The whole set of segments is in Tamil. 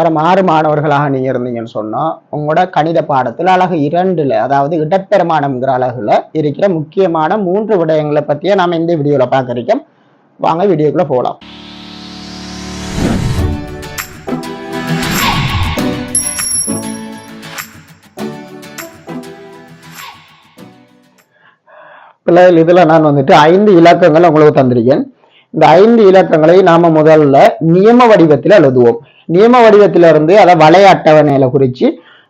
அப்புறம் ஆறு மாணவர்களாக நீங்க இருந்தீங்கன்னு சொன்னா உங்களோட கணித பாடத்துல அழகு இரண்டுல அதாவது இடப்பெருமானம்ங்கிற அழகுல இருக்கிற முக்கியமான மூன்று விடயங்களை பத்தியே நாம இந்த வீடியோல பார்க்க வாங்க வீடியோக்குள்ள போகலாம் பிள்ளைகள் இதுல நான் வந்துட்டு ஐந்து இலக்கங்கள் உங்களுக்கு தந்திருக்கேன். இந்த ஐந்து இலக்கங்களை நாம முதல்ல நியம வடிவத்தில் எழுதுவோம். நியம வடிவத்தில் இருந்து அதை வளைய அட்டவணையில குறிச்சு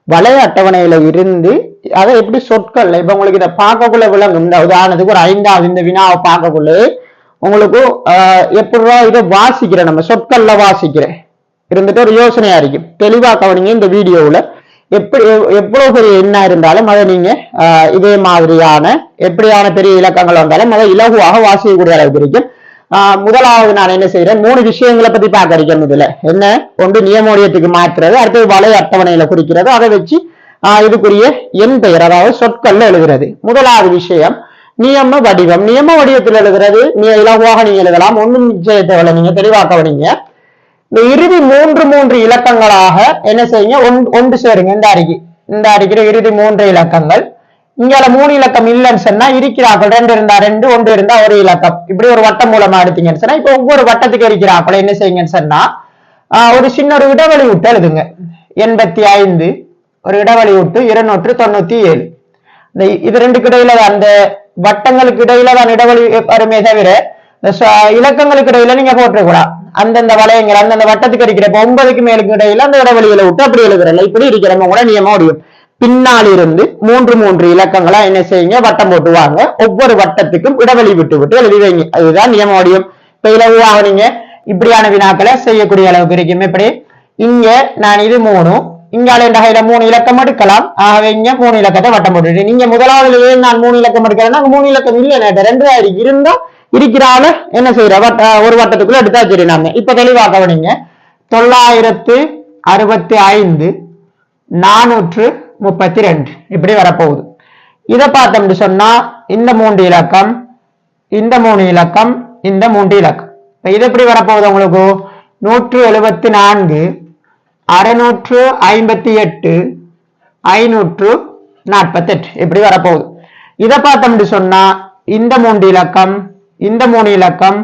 வளைய அட்டவணையில இருந்து அதை எப்படி சொற்கள் இப்ப உங்களுக்கு இதை பார்க்கக்குள்ள விளங்கும் இந்த உதாரணத்துக்கு ஒரு ஐந்தாவது இந்த வினாவை பார்க்கக்குள்ள உங்களுக்கு ஆஹ் இதை வாசிக்கிறேன் நம்ம? சொற்கள்ல வாசிக்கிறேன். இருந்துட்டு ஒரு யோசனையா இருக்கும். தெளிவா கவனிங்க இந்த வீடியோவுல. எப்படி எவ்வளவு பெரிய என்ன இருந்தாலும் அதை நீங்க இதே மாதிரியான எப்படியான பெரிய இலக்கங்கள் வந்தாலும் அதை இலகுவாக வாசிக்கக்கூடிய அளவுக்கு இருக்கும். முதலாவது நான் என்ன செய்யறேன் மூணு விஷயங்களை பத்தி பார்க்க இருக்கேன் இதுல என்ன? ஒன்று நியமோடியத்துக்கு மாற்றுறது அடுத்தது வலை அட்டவணையில குறிக்கிறது. அதை வச்சு ஆஹ், இதுக்குரிய எண் பெயர் அதாவது சொற்கள்ல எழுதுறது. முதலாவது விஷயம் நியம வடிவம். நியம வடிவத்தில் எழுதுறது நீ இலகுவாக நீங்க எழுதலாம். ஒன்றும் நிச்சயத்தை நீங்க தெளிவாக்க வரீங்க இந்த இறுதி மூன்று மூன்று இலக்கங்களாக என்ன செய்யுங்க? ஒன்- ஒன்று சேருங்க. இந்த அறிக்கை இந்த அறிக்கிற இறுதி மூன்று இலக்கங்கள். இங்கால மூணு இலக்கம் இல்லைன்னு சொன்னா இருக்கிறார்கள் ரெண்டு இருந்தா ரெண்டு ஒன்று இருந்தா ஒரு இலக்கம். இப்படி ஒரு வட்டம் மூலமா எடுத்தீங்கன்னு சொன்னா இப்ப ஒவ்வொரு வட்டத்துக்கு இருக்கிறார்கள் என்ன செய்யுங்கன்னு சொன்னா ஆஹ், ஒரு சின்ன ஒரு இடைவெளி விட்டு எழுதுங்க. எண்பத்தி ஐந்து ஒரு இடைவெளி விட்டு இருநூற்று தொண்ணூத்தி ஏழு. இந்த இது ரெண்டுக்கு இடையில அந்த வட்டங்களுக்கு இடையில தான் இடைவெளி வருமே தவிர இந்த இலக்கங்களுக்கு இடையில நீங்க போட்டுக்கூடாது அந்தந்த வளையங்கள் அந்தந்த வட்டத்துக்கு இருக்கிற இப்ப ஒன்பதுக்கு மேலுக்கு இடையில அந்த இடைவெளியில விட்டு அப்படி எழுதுறல இப்படி இருக்கிறவங்க கூட நியமம் முடியும். பின்னால் இருந்து மூன்று மூன்று இலக்கங்களா என்ன செய்யுங்க? வட்டம் போட்டுவாங்க. ஒவ்வொரு வட்டத்துக்கும் இடைவெளி விட்டு விட்டு எழுதி வைங்க. அதுதான் நியம வடிவம். இப்ப இலவாக நீங்க இப்படியான வினாக்களை செய்யக்கூடிய அளவுக்கு இருக்கும் இப்படி. இங்க நான் இது மூணு இங்கால என்ற கையில மூணு இலக்கம் எடுக்கலாம். ஆகவே இங்க மூணு இலக்கத்தை வட்டம் போட்டுட்டு நீங்க முதலாவதுலயே நான் மூணு இலக்கம் எடுக்கிறேன்னா மூணு இலக்கம் இல்லை நேற்று ரெண்டு தான் இருந்தா இருக்கிறால என்ன செய்யற? வட்ட ஒரு வட்டத்துக்குள்ள எடுத்தா சரி நாம இப்ப தெளிவா கவனிங்க. தொள்ளாயிரத்து அறுபத்தி ஐந்து நானூற்று முப்பத்தி ரெண்டு இப்படி வரப்போகுது. இதை பார்த்தோம்னு சொன்னா இந்த மூன்று இலக்கம் இந்த மூணு இலக்கம் இந்த மூன்று இலக்கம். இப்ப இது எப்படி வரப்போகுது உங்களுக்கு? நூற்று எழுபத்தி நான்கு அறுநூற்று ஐம்பத்தி எட்டு ஐநூற்று நாற்பத்தெட்டு. இப்படி வரப்போகுது. இதை பார்த்தோம்னு சொன்னா இந்த மூன்று இலக்கம் இந்த மூணு இலக்கம்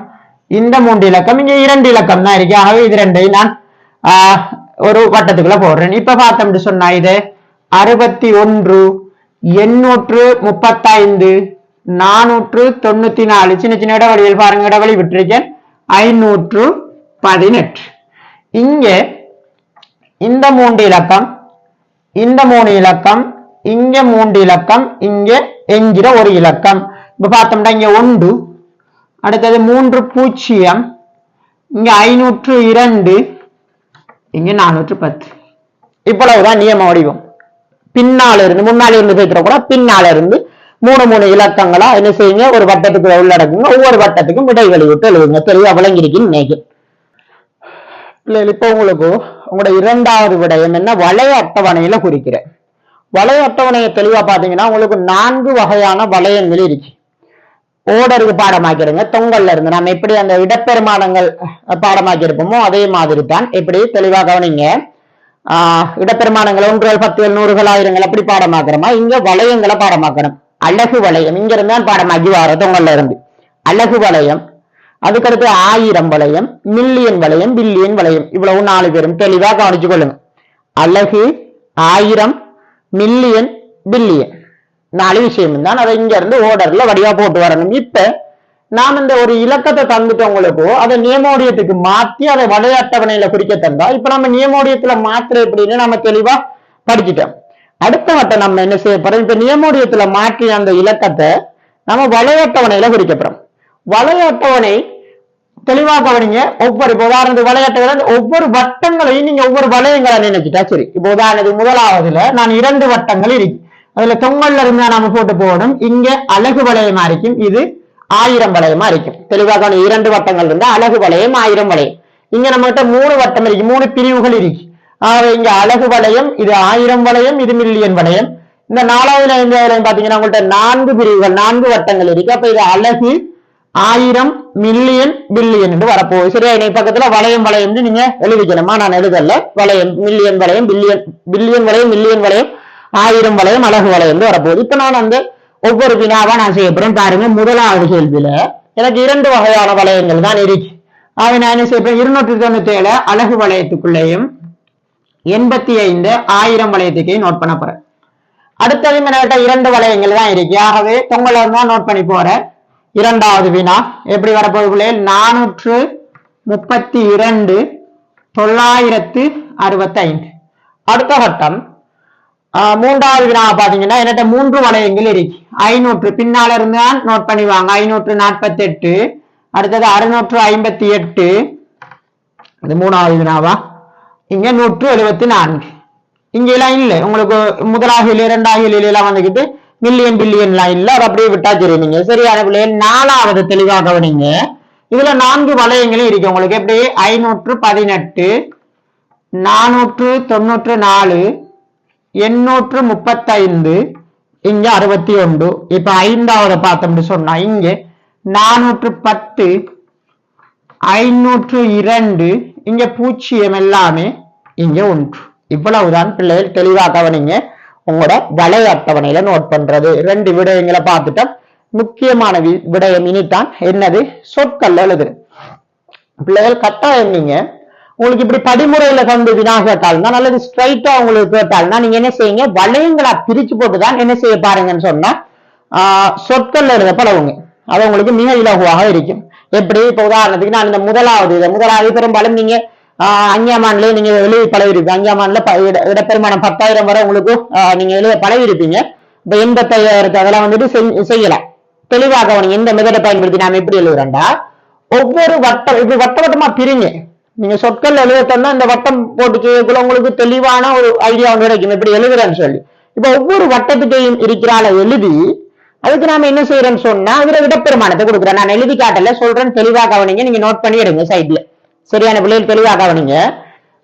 இந்த மூன்று இலக்கம் இங்க இரண்டு இலக்கம் தான் இருக்கு. ஆகவே இது ரெண்டையும் நான் ஒரு வட்டத்துக்குள்ள போடுறேன். இப்ப பார்த்தோம்னு சொன்னா இது அறுபத்தி ஒன்று எண்ணூற்று முப்பத்தைந்து நானூற்று தொண்ணூத்தி நாலு. சின்ன சின்ன இடைவெளியில் பாருங்க இடவழி விட்டிருக்கேன். ஐநூற்று பதினெட்டு. இங்கே இந்த மூன்று இலக்கம் இந்த மூணு இலக்கம் இங்க மூன்று இலக்கம் இங்க என்கிற ஒரு இலக்கம். இப்ப பார்த்தோம்னா இங்க ஒன்று அடுத்தது மூன்று பூஜ்ஜியம் இங்க ஐநூற்று இரண்டு இங்க நானூற்று பத்து. இவ்வளவுதான் நியம வடிவம். பின்னால இருந்து முன்னால இருந்து பேசுற கூட பின்னால இருந்து மூணு மூணு இலக்கங்களா என்ன செய்யுங்க? ஒரு வட்டத்துக்கு உள்ளடக்குங்க. ஒவ்வொரு வட்டத்துக்கும் இடைவெளி விட்டு எழுதுங்க. தெளிவா விளங்கிருக்குன்னு நினைக்கிறேன் பிள்ளைகள் இப்போ உங்களுக்கு உங்களோட இரண்டாவது விடயம் என்ன வளைய அட்டவணையில குறிக்கிறேன். வளைய அட்டவணையை தெளிவா பாத்தீங்கன்னா உங்களுக்கு நான்கு வகையான வளையங்கள் இருக்கு. ஓடருக்கு பாடமாக்கிடுங்க. தொங்கல்ல இருந்து நம்ம எப்படி அந்த இடப்பெருமானங்கள் பாடமாக்கி இருப்போமோ அதே மாதிரி தான் எப்படி தெளிவா கவனிங்க. ஆஹ் இடப்பெருமானங்கள் ஒன்றுகள் பத்துகள் நூறுகள் ஆயிரங்கள் அப்படி பாடமாக்குறோமா? இங்க வளையங்களை பாடமாக்கணும். அழகு வளையம் இங்க இருந்து பாடமாக்கி வர இருந்து. அழகு வளையம் அதுக்கடுத்து ஆயிரம் வளையம் மில்லியன் வளையம் பில்லியன் வளையம். இவ்வளவு நாலு பேரும் தெளிவா கவனிச்சு கொள்ளுங்க. அழகு ஆயிரம் மில்லியன் பில்லியன் நாலு விஷயம் தான் அதை இங்க இருந்து ஓர்டர்ல வடிவா போட்டு வரணும். இப்ப நாம் இந்த ஒரு இலக்கத்தை தந்துட்டோம் உங்களுக்கு அதை நியமோடியத்துக்கு மாத்தி அதை வளைய அட்டவணையில குறிக்க தந்தா இப்ப நம்ம நியமோடியத்துல மாற்ற எப்படின்னு நம்ம தெளிவா படிச்சுட்டோம். அடுத்த வட்டம் நம்ம என்ன செய்ய போறோம்? இப்ப நியமோடியத்துல மாற்றிய அந்த இலக்கத்தை நம்ம வளைய அட்டவணையில குறிக்க போறோம் வளைய அட்டவணை தெளிவா கவனிங்க. ஒவ்வொரு இப்ப உதாரணத்துக்கு வளையட்டங்களை ஒவ்வொரு வட்டங்களையும் நீங்க ஒவ்வொரு வளையங்களை நினைச்சிட்டா சரி. இப்போ உதாரணத்துக்கு முதலாவதுல நான் இரண்டு வட்டங்கள் இருக்கு. அதுல தொங்கல்ல இருந்தா நாம போட்டு போகணும் இங்க அழகு வளையமா இருக்கும். இது ஆயிரம் வளையமா இருக்கும். தெளிவாக இரண்டு வட்டங்கள் இருந்தா அழகு வளையம் ஆயிரம் வளையம். இங்க நம்ம கிட்ட மூணு வட்டம் இருக்கு மூணு பிரிவுகள் இருக்கு. ஆக இங்க அழகு வளையம் இது ஆயிரம் வளையம் இது மில்லியன் வளையம். இந்த நாலாவது ஐந்தாவது பாத்தீங்கன்னா உங்கள்ட்ட நான்கு பிரிவுகள் நான்கு வட்டங்கள் இருக்கு. அப்ப இது அழகு ஆயிரம் மில்லியன் பில்லியன் என்று வரப்போகுது. சரியா? இணை பக்கத்துல வளையம் வளையம் நீங்க எழுதிக்கணுமா? நான் எழுதல. வளையம் மில்லியன் வளையம் பில்லியன் பில்லியன் வளையம் மில்லியன் வளையம் ஆயிரம் வளையம் அழகு வளையம் வரப்போகுது. இப்ப நான் அந்த ஒவ்வொரு வினாவா நான் செய்ய போறேன் பாருங்க முதலாவது கேள்வியில. எனக்கு இரண்டு வகையான வளையங்கள் தான் இருக்கு. அதை நான் என்ன செய்யப்பேன் இருநூற்றி தொண்ணூத்தி ஏழு அழகு வளையத்துக்குள்ளேயும் எண்பத்தி ஐந்து ஆயிரம் வளையத்துக்கையும் நோட் பண்ண போறேன். அடுத்தது என்கிட்ட இரண்டு வளையங்கள் தான் இருக்கு. ஆகவே பொங்கல் தான் நோட் பண்ணி போறேன். இரண்டாவது வினா எப்படி வரப்போகுது நானூற்று முப்பத்தி இரண்டு தொள்ளாயிரத்து அறுபத்தி ஐந்து அடுத்த கட்டம் மூன்றாவது வினா பாத்தீங்கன்னா என்கிட்ட மூன்று வளையங்கள் இருக்கு. ஐநூற்று. பின்னால இருந்து தான் நோட் பண்ணிவாங்க ஐநூற்று நாற்பத்தி எட்டு அடுத்தது அறுநூற்று ஐம்பத்தி எட்டு. அது மூணாவது வினாவா? இங்க நூற்று எழுபத்தி நான்கு. இங்க எல்லாம் இல்லை உங்களுக்கு முதலாகில இரண்டாகில எல்லாம் வந்துகிட்டு மில்லியன் பில்லியன் எல்லாம் இல்ல அதை அப்படியே விட்டா தெரியும் நீங்க. சரியான பிள்ளைகள் நாலாவது தெளிவாக கவனிங்க. இதுல நான்கு வளையங்களும் இருக்கு. உங்களுக்கு எப்படி? ஐநூற்று பதினெட்டு நானூற்று தொண்ணூற்று நாலு எண்ணூற்று முப்பத்தைந்து இங்க அறுபத்தி ஒன்று. இப்ப ஐந்தாவது பார்த்தோம்னு சொன்னா இங்க நானூற்று பத்து ஐநூற்று இரண்டு இங்க பூச்சியம் எல்லாமே இங்க ஒன்று. இவ்வளவுதான் பிள்ளைகள் தெளிவாக கவனிங்க. உங்களோட வளைய அட்டவணையில நோட் பண்றது. ரெண்டு விடயங்களை பார்த்துட்டா முக்கியமான வி- விடயம் இனித்தான் என்னது? சொற்கள் எழுதுறது. பிள்ளைகள் கட்டாயம் நீங்க உங்களுக்கு இப்படி படிமுறையில வந்து வினா கேட்டால்னா நல்லது ஸ்ட்ரைட்டா உங்களுக்கு கேட்டால்னா நீங்க என்ன செய்யுங்க? வளையங்களா பிரிச்சு போட்டு தான் என்ன செய்ய பாருங்கன்னு சொன்னா ஆஹ் சொற்கள் எழுத பழகுங்க அது உங்களுக்கு மிக இலகுவாக இருக்கும். எப்படி? இப்ப உதாரணத்துக்கு நான் இந்த முதலாவது இதை முதலாவது பெரும்பாலும் நீங்க ஆஹ் அஞ்சாமான்லயே நீங்க எழுதி பழகிருப்பீங்க. அஞ்சாமான்ல இடப்பெருமானம் பத்தாயிரம் வரை உங்களுக்கு ஆஹ் நீங்க எழுத பழகிருப்பீங்க. இப்ப எண்பத்தாயிரத்து அதெல்லாம் வந்துட்டு செய்- செய்யலாம். தெளிவாக அவனுக்கு எந்த மெதடை பயன்படுத்தி நாம எப்படி எழுதுறேன்டா ஒவ்வொரு வட்டம் இப்படி வட்ட வட்டமா பிரிங்க. நீங்க சொற்கள் எழுதத்தன்னா இந்த வட்டம் போட்டு செய்யக்குள்ள உங்களுக்கு தெளிவான ஒரு ஐடியா ஒன்று கிடைக்கும். இப்படி எழுதுறேன்னு சொல்லி. இப்ப ஒவ்வொரு வட்டத்துக்கையும் இருக்கிறால எழுதி அதுக்கு நாம என்ன செய்யறோம்னு சொன்னா அதுல விடப்பெருமானத்தை கொடுக்குறேன். நான் எழுதி காட்டல சொல்றேன் தெளிவா கவனிங்க நீங்க நோட் பண்ணி எடுங்க சைட்ல சரியான பிள்ளைகள் தெளிவா கவனிங்க.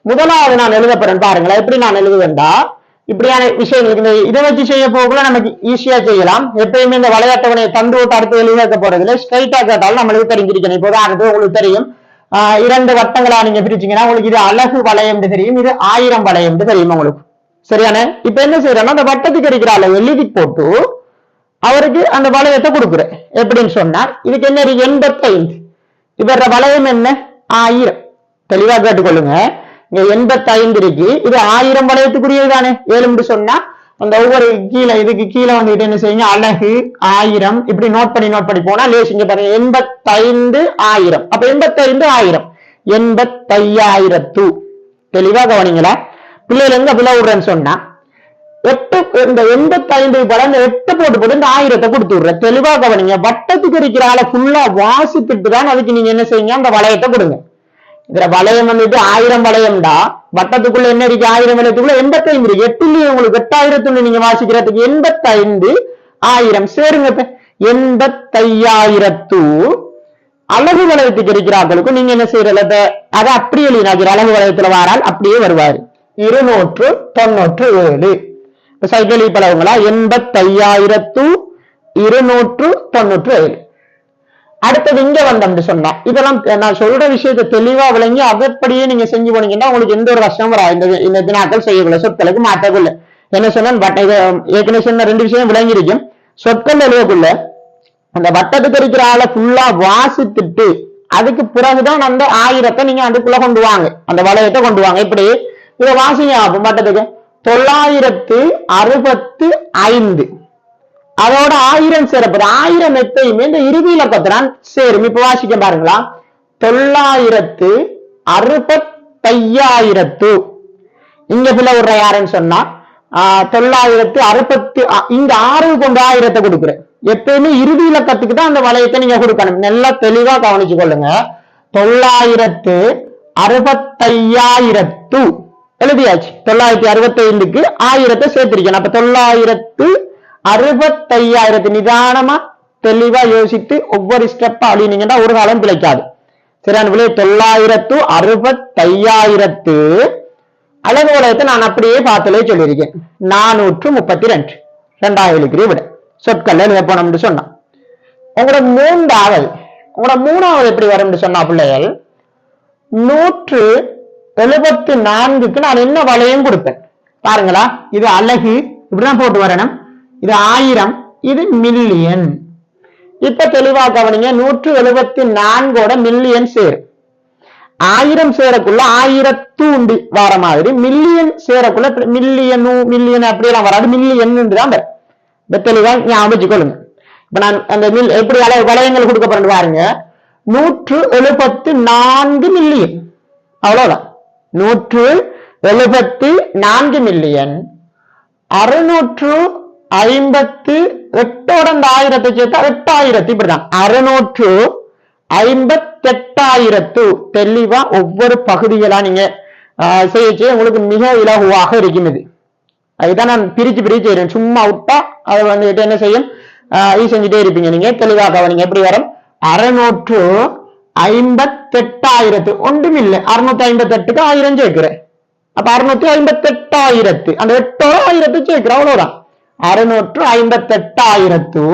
முதலாவது நான் எழுத போறேன் பாருங்களேன். எப்படி நான் எழுதுவேன்டா இப்படியான விஷயங்களுக்கு இந்த இதை வச்சு செய்ய போகல நமக்கு ஈஸியா செய்யலாம். எப்பயுமே இந்த விளையாட்டவனை தந்து விட்டு அடுத்து எழுத போறதுல ஸ்ட்ரைட்டா கேட்டாலும் நம்மளுக்கு தெரிஞ்சிருக்கணும். இப்போ உதாரணத்துக்கு உங்களுக்கு தெரியும். இரண்டு வட்டங்களா நீங்க பிரிச்சீங்கன்னா உங்களுக்கு இது அழகு வளையம் தெரியும். இது ஆயிரம் வளையம் தெரியும் உங்களுக்கு. சரியான? இப்ப என்ன செய்யறோம்னா அந்த வட்டத்துக்கு இருக்கிற எழுதி போட்டு அவருக்கு அந்த வளையத்தை கொடுக்குறேன். எப்படின்னு சொன்னா இதுக்கு என்ன எண்பத்தைந்து. இவர வளையம் என்ன? ஆயிரம். தெளிவா கேட்டுக்கொள்ளுங்க. இங்க எண்பத்தைந்து இருக்கு. இது ஆயிரம் வளையத்துக்குரியது தானே ஏழுன்னு சொன்னா அந்த ஒவ்வொரு கீழே இதுக்கு கீழே வந்துட்டு என்ன செய்யுங்க? அழகு ஆயிரம். இப்படி நோட் பண்ணி நோட் பண்ணி போனா லேசிங்க பாருங்க. எண்பத்தைந்து ஆயிரம். அப்ப எண்பத்தைந்து ஆயிரம். எண்பத்தையாயிரத்து. தெளிவா கவனிங்களா. பிள்ளைகள் எங்க அப்படிலாம் விடுறேன்னு சொன்னா எட்டு இந்த எண்பத்தைந்து ஐந்து இந்த எட்டு போட்டு போட்டு இந்த ஆயிரத்தை கொடுத்து விடுற தெளிவா கவனிங்க. வட்டத்துக்கு இருக்கிற ஆளை ஃபுல்லா வாசித்துட்டு தான் அதுக்கு நீங்க என்ன செய்யுங்க? அந்த வளையத்தை கொடுங்க. இதுல வளையம் வந்துட்டு ஆயிரம் வளையம்டா. வட்டத்துக்குள்ள என்ன இருக்கு ஆயிரம் வளையத்துக்குள்ள எண்பத்தைந்து இருக்கு. எட்டுலயும் உங்களுக்கு எட்டாயிரத்துல நீங்க வாசிக்கிறதுக்கு எண்பத்தைந்து ஆயிரம். சேருங்க எண்பத்தையாயிரத்து அழகு வளையத்துக்கு இருக்கிறார்களுக்கும் நீங்க என்ன செய்யறத அதை அப்படியே எழுதினாங்க அழகு வளையத்துல வாரால் அப்படியே வருவாரு. இருநூற்று தொண்ணூற்று ஏழு. சைக்கிள் பழகுங்களா? எண்பத்தையாயிரத்து இருநூற்று தொண்ணூற்று ஏழு. அடுத்தது இங்க வந்தோம்னு சொன்னா இதெல்லாம் நான் சொல்ற விஷயத்தை தெளிவா விளங்கி அதப்படியே நீங்க செஞ்சு போனீங்கன்னா உங்களுக்கு எந்த ஒரு கஷ்டமும் வரா இந்த இந்த தினாக்கள் செய்யக்குள்ள சொற்களுக்கு மாற்றக்குள்ள. என்ன சொன்னேன்? பட் இது ஏற்கனவே சொன்ன ரெண்டு விஷயம் விளங்கிருக்கும் சொற்கள் எழுதக்குள்ள அந்த வட்டத்துக்கு இருக்கிற ஆளை ஃபுல்லா வாசித்துட்டு அதுக்கு பிறகுதான் அந்த ஆயிரத்தை நீங்க அதுக்குள்ள கொண்டு வாங்க. அந்த வளையத்தை கொண்டு வாங்க. இப்படி இதை வாசிங்க ஆகும் வட்டத்துக்கு. தொள்ளாயிரத்து அறுபத்து ஐந்து. அதோட ஆயிரம் சேரப்போது ஆயிரம் எத்தையுமே இந்த இறுதி இலக்கத்தான் சேரும் இப்ப வாசிக்க பாருங்களா. தொள்ளாயிரத்து அறுபத்தையாயிரத்து. இங்க பிள்ளை விடுற யாருன்னு சொன்னா தொள்ளாயிரத்து அறுபத்து இந்த ஆறு கொண்டு ஆயிரத்தை கொடுக்குறேன். எப்பயுமே இறுதி இலக்கத்துக்கு தான் அந்த வளையத்தை நீங்க கொடுக்கணும். நல்லா தெளிவா கவனிச்சு கொள்ளுங்க. தொள்ளாயிரத்து அறுபத்தையாயிரத்து. எழுதியாச்சு. தொள்ளாயிரத்தி அறுபத்தி ஐந்துக்கு ஆயிரத்தை சேர்த்திருக்கணும். அப்ப தொள்ளாயிரத்து அறுபத்தையாயிரத்து நிதானமா தெளிவா யோசித்து ஒவ்வொரு ஸ்டெப்பா அப்படின்னீங்கன்னா ஒரு காலம் பிழைக்காது. சரியான விலை தொள்ளாயிரத்து அறுபத்தையாயிரத்து அழகு உலகத்தை நான் அப்படியே பார்த்துலே சொல்லியிருக்கேன். நானூற்று முப்பத்தி ரெண்டு ரெண்டாயிரம் டிகிரி விட சொற்கல்ல எழுத போனோம்னு சொன்னான். உங்களோட மூன்றாவது உங்களோட மூணாவது எப்படி வரும்னு சொன்னா பிள்ளைகள் நூற்று எழுபத்தி நான்குக்கு நான் என்ன வளையம் கொடுப்பேன்? பாருங்களா இது அழகு. இப்படிதான் போட்டு வரணும். இது ஆயிரம் இது மில்லியன் இப்ப தெளிவா கவனிங்க நூற்று எழுபத்தி நான்கோட மில்லியன் சேர் ஆயிரம் சேரக்குள்ள ஆயிரத்து உண்டு வர மாதிரி. மில்லியன் சேரக்குள்ள மில்லியன் மில்லியன் அப்படியெல்லாம் வராது. மில்லியன் தான் தெளிவா ஞாபகம் வச்சுக்கொள்ளுங்க இப்ப நான் அந்த மில் எப்படி அளவு வளையங்கள் கொடுக்கப்படுறது பாருங்க. நூற்று எழுபத்து நான்கு மில்லியன் அவ்வளவுதான். நூற்று எழுபத்து நான்கு மில்லியன் அறுநூற்று ஐம்பத்து எட்டோட அந்த ஆயிரத்தை சேர்த்தா எட்டாயிரத்து இப்படிதான். அறுநூற்று ஐம்பத்தெட்டாயிரத்து. தெளிவா ஒவ்வொரு பகுதிகளா நீங்க செய்யச்சு உங்களுக்கு மிக இலகுவாக இருக்கும் இது அதுதான் நான் பிரிச்சு பிரிச்சு செய்யறேன் சும்மா விட்டா அதை வந்துட்டு என்ன செய்யும்? ஆஹ், இது செஞ்சுட்டே இருப்பீங்க நீங்க. தெளிவாக கவனிங்க. எப்படி வரும்? அறுநூற்று ஐம்பத்தெட்டாயிரத்து. ஒன்றும் இல்லை. அறுநூத்தி ஐம்பத்தெட்டுக்கு ஆயிரம் சேர்க்கிறேன். அப்ப அறுநூத்தி ஐம்பத்தெட்டாயிரத்து. அந்த எட்டோட ஆயிரத்து சேர்க்கிறேன். அவ்வளவுதான். அறுநூற்று ஐம்பத்தெட்டாயிரத்து.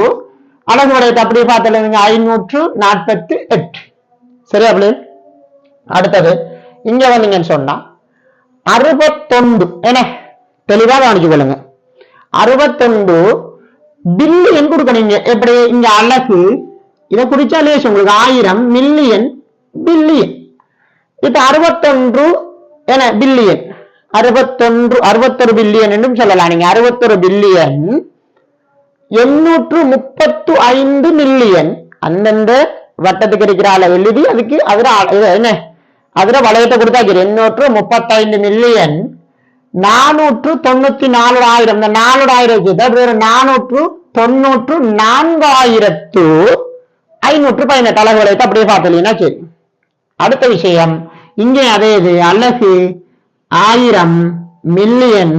அழகு வளையத்தை அப்படியே பார்த்தீங்க ஐநூற்று நாற்பத்தி எட்டு சரியா அப்படி? அடுத்தது இங்க வந்தீங்கன்னு சொன்னா அறுபத்தொண்டு என்ன? தெளிவா கவனிச்சு கொள்ளுங்க. அறுபத்தொண்டு பில்லியன் கொடுக்கணும் எப்படி? இங்க அழகு இதை குறிச்சா லேஸ் உங்களுக்கு ஆயிரம் மில்லியன் பில்லியன் இப்ப அறுபத்தொன்று என்ன? பில்லியன் அறுபத்தொன்று அறுபத்தொரு பில்லியன் என்றும் சொல்லலாம். நீங்க அறுபத்தொரு பில்லியன் எண்ணூற்று முப்பத்து ஐந்து மில்லியன் அந்தந்த வட்டத்துக்கு இருக்கிற அளவு எழுதி அதுக்கு அதுல என்ன? அதுல வளையத்தை கொடுத்தாச்சு எண்ணூற்று முப்பத்தைந்து மில்லியன் நானூற்று தொண்ணூத்தி நாலு ஆயிரம். இந்த நாலு நானூற்று தொண்ணூற்று நான்காயிரத்து ஐநூற்று பதினெட்டு. அளவு வளையத்தை அப்படியே பார்த்தீங்கன்னா சரி. அடுத்த விஷயம். இங்கே அதே இது அழகு. ஆயிரம் மில்லியன்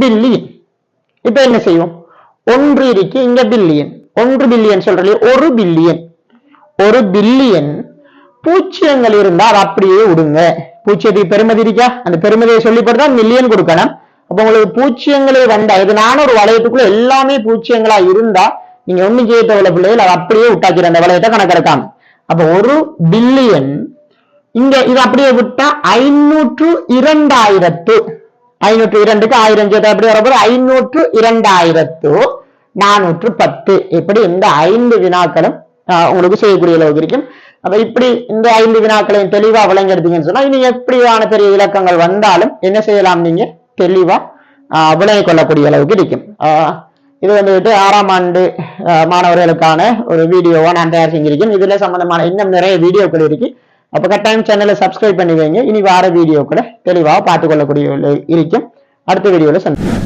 பில்லியன் இப்ப என்ன செய்வோம் ஒன்று இருக்கு இங்க பில்லியன் ஒன்று பில்லியன் சொல்றீங்க ஒரு பில்லியன் ஒரு பில்லியன் பூச்சியங்கள் இருந்தா அதை அப்படியே விடுங்க. பூச்சியத்துக்கு பெருமதி இருக்கா? அந்த பெருமதியை சொல்லி போட்டு மில்லியன் கொடுக்கணும். அப்ப உங்களுக்கு பூச்சியங்களே வந்தா இது நானும் ஒரு வளையத்துக்குள்ள எல்லாமே பூச்சியங்களா இருந்தா நீங்க ஒண்ணு செய்ய தேவையில்ல பிள்ளைகள் அதை அப்படியே விட்டாக்கிற அந்த வளையத்தை கணக்கெடுக்காம. அப்ப ஒரு பில்லியன் இங்க இது அப்படியே விட்டா ஐநூற்று இரண்டாயிரத்து. ஐநூற்று இரண்டுக்கு ஆயிரம் சேர்த்து அப்படி வரப்போ ஐநூற்று இரண்டாயிரத்து நானூற்று பத்து. இப்படி இந்த ஐந்து வினாக்களும் ஆஹ், உங்களுக்கு செய்யக்கூடிய அளவுக்கு இருக்கும். அப்ப இப்படி இந்த ஐந்து வினாக்களையும் தெளிவா விளங்கெடுத்தீங்கன்னு சொன்னா இனி எப்படியான பெரிய இலக்கங்கள் வந்தாலும் என்ன செய்யலாம் நீங்க? தெளிவா ஆஹ், விளங்கிக் கொள்ளக்கூடிய அளவுக்கு இருக்கும். ஆஹ், இது வந்துட்டு ஆறாம் ஆண்டு ஆஹ், மாணவர்களுக்கான ஒரு வீடியோவா நான் தயார் செஞ்சிருக்கேன் இதுல சம்பந்தமான இன்னும் நிறைய வீடியோக்கள் இருக்கு. அப்போ கட்டாயம் சேனலை சப்ஸ்கிரைப் பண்ணி வைங்க. இனி வார வீடியோ கூட தெளிவாக பார்த்துக்கொள்ளக்கூடிய இருக்கும் அடுத்த வீடியோவில் சந்திப்போம்.